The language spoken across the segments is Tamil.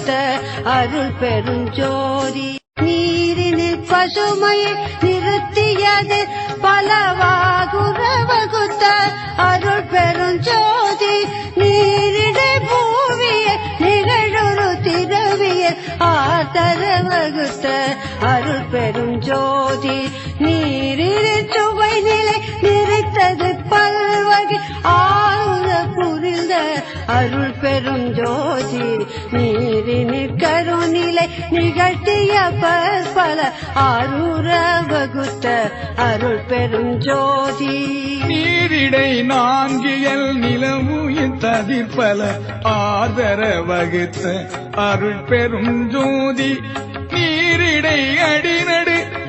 வகுத்த அருள் பெருஞ்சோதி. நீரினில் பசுமையை நிறுத்தியது பலவாகுற வகுத்த அருள் பெருஞ்சோதி. நீரிடை பூவியை நிகழுறு திரவிய ஆதர வகுத்த அருள் பெருஞ்சோதி. நீரில் சுக அருள் பெரும் ஜோதி நீரினில் கருநிலை நிகழ்த்திய பற்பல ஆரூர வகுத்த அருள் பெரும் ஜோதி. நீரிடை நான்கியல் நிலமுயின் ததிர்பல ஆதர வகுத்த அருள் பெரும் ஜோதி. நீரிடை அடின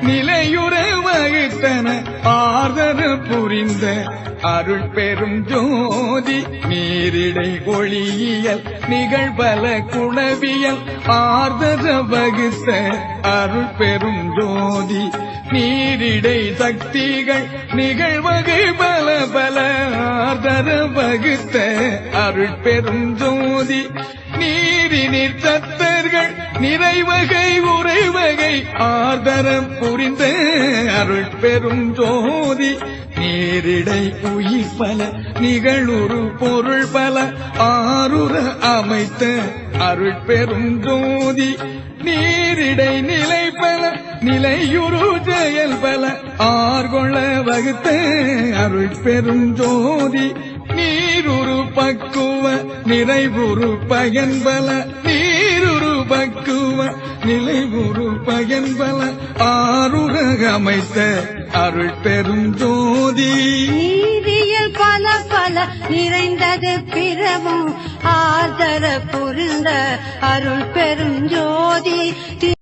நிலையுற வகித்தன ஆதர புரிந்த அருள் பெரும் ஜோதி. நீரிடை ஒளியியல் நிகழ்பல குணவியல். ஆர்தர வகுத்த அருள் பெரும் ஜோதி. நீரிடை சக்திகள் நிகழ்வகை பல பல. ஆர்தர வகுத்த அருள் பெரும் ஜோதி. நீரினிற் சத்தர்கள் நிறைவகை உறைவகை ஆதரம் புரிந்த அருள் பெரும் ஜோதி. நீரிடை உயிர் பல நிகழுறு பொருள் பல. ஆறுற அமைத்த அருள் பெரும் ஜோதி. நீரிடை நிலை பல நிலையுரு செயல் பல. ஆர்கொள்ள வகுத்த அருள் பெரும் ஜோதி. நீருரு பக்குவ நிறைவுறு பயன்பல நீ பக்குவ நிலை ஒரு பயன்பல ஆறுக அமைத்த அருள் பெரும் ஜோதி. நீதியில் பல பல நிறைந்தது பிறவும் ஆதர புரிந்த அருள் பெரும் ஜோதி.